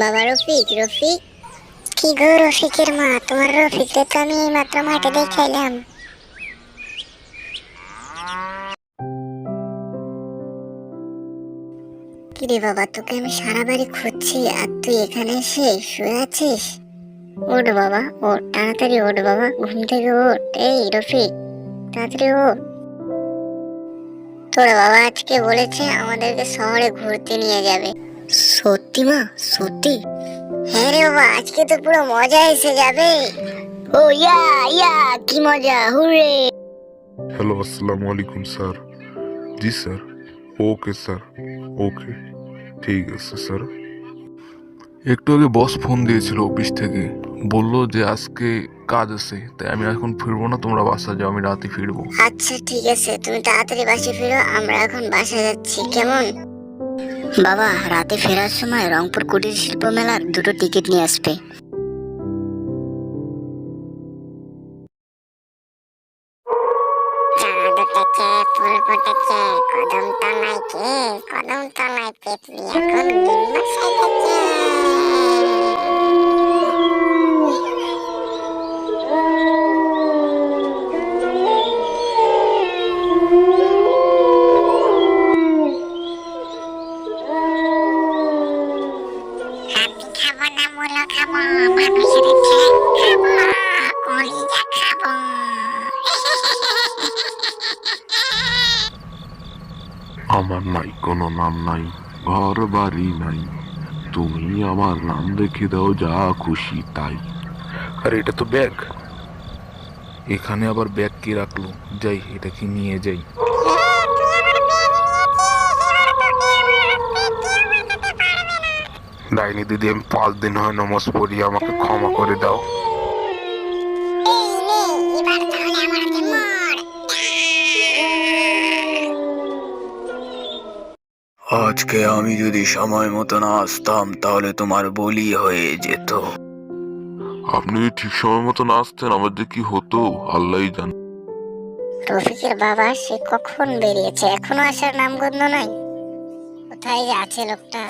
বাবা রফিক রফিক? কি গো রফিকের মা? তোমার রফিককে তো আমি এইমাত্র মাঠে দেখাইলাম। কিরে বাবা, তোকে আমি সারা বাড়ি খুঁজছি, আর তুই এখানে এসে শুয়ে আছিস? ওঠ বাবা, ওঠ, তাড়াতাড়ি ওঠ বাবা, ঘুম থেকে ওঠ। এই রফিক, তাড়াতাড়ি ওঠ। তোর বাবা আজকে বলেছে আমাদেরকে শহরে ঘুরতে নিয়ে যাবে। সত্যি মা সত্যি। হ্যাঁ রে বাবা আজকে তো পুরো মজা এসে যাবে। ও ইয়া ইয়া কি মজা হুরে। হ্যালো আসসালামু আলাইকুম স্যার। জি স্যার। Okay sir. ওকে। ঠিক আছে স্যার। একটু আগে বস ফোন দিয়েছিল অফিস থেকে। বলল যে আজকে কাজ আছে তাই আমি এখন ফিরবো না তোমরা বাসা যাও আমি রাতে ফিরবো। আচ্ছা ঠিক আছে। তুমি তাড়াতাড়ি বাসে ফিরো আমরা এখন বাসা যাচ্ছি কেমন? বাবা রাতে ফেরার সময় রংপুর কুটির শিল্প মেলার দুটো টিকিট নিয়ে আসবে। কদম আমার নাই, কোনো নাম নাই, ঘর বাড়ি নাই। তুমি আমার নাম রেখে দাও, যা খুশি তাই। আরে, এটা তো ব্যাগ। এখানে আবার ব্যাগ কে রাখল? যাই, এটা কি নিয়ে যাই? ডাইনি দিদি, আমি পাঁচ দিন হয় নমাজ পড়ি আমাকে ক্ষমা করে দাও। আজকে আমি যদি সময় মতো না আসতাম তাহলে তোমার বলি হয়ে যেত। আপনি যদি ঠিক সময় মতো না আসতেন আমার যে কি হতো আল্লাহই জান। রফিকের বাবা সে কখন বেরিয়েছে? এখনও আসার নামগন্ধ নাই? কোথায় যে আছে লোকটা?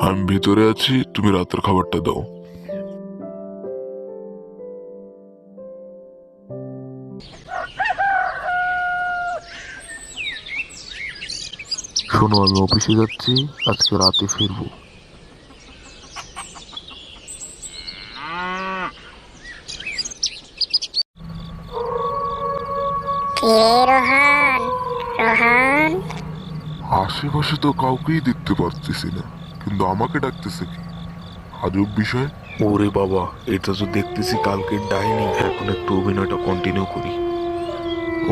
আমি ভেতরে আছি তুমি রাতের খাবারটা দাও। শোনো আমি অফিসে যাচ্ছি আজকে রাতে ফিরবো। রোহান? রোহান? আশেপাশে তো কাউকেই দেখতে পারতেছি না কিন্তু আমাকে ডাকতেছে কি? আজব বিষয়। ওরে বাবা এটা তো দেখতেছি কালকে ডাইনি এখন একটু অভিনয়টা কন্টিনিউ করি।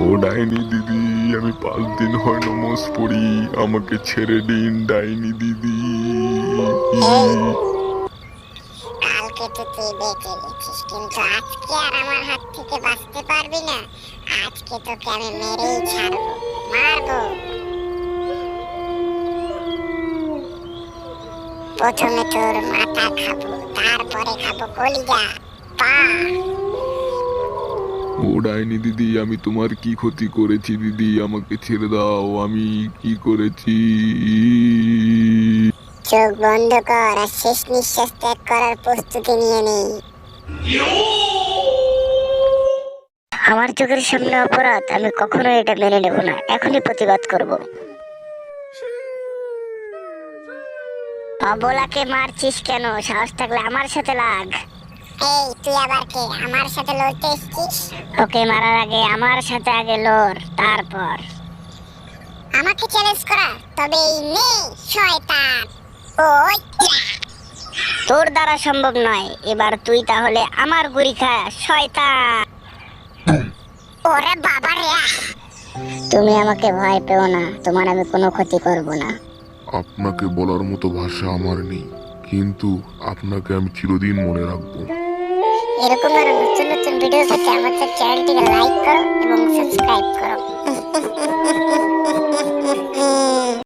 ও ডাইনি দিদি, আমি পাঁচ দিন হয় নমজ পড়ি, আমাকে ছেড়ে দিন ডাইনি দিদি। আর হাত থেকে না। প্রথমে তোর মাথা খাব, তারপরে খাব কলিজা, পা। ও ডাইনি দিদি আমি তোমার কি ক্ষতি করেছি দিদি? আমাকে ছেড়ে দাও আমি কি করেছি? চোখ বন্ধ কর আর শেষ নিঃশ্বাস ত্যাগ করার প্রস্তুতি নিয়ে নেই। আমার চোখের সামনে অপরাধ আমি কখনো এটা মেনে নেব না। এখনই প্রতিবাদ করব। অবলাকে মারছিস কেন? সাহস থাকলে আমার সাথে লাগ। এই তুই আবার কে? আমার সাথে লড়তে এসেছিস? ওকে মারার আগে আমার সাথে আগে লড় তারপর। আমাকে চ্যালেঞ্জ করা? তবে এই নে শয়তান। ওই। তোর দ্বারা সম্ভব নয়। এবার তুই তাহলে আমার গুড়ি খা শয়তান। ওরে বাবা রে। তুমি আমাকে ভয় পেও না। তোমার আমি কোনো ক্ষতি করব না। আপনাকে বলার মতো ভাষা আমার নেই। কিন্তু আপনাকে আমি চিরদিন মনে রাখব। এরকম আরও নতুন নতুন ভিডিও পেতে আমাদের চ্যানেলটিকে লাইক করো এবং সাবস্ক্রাইব করো।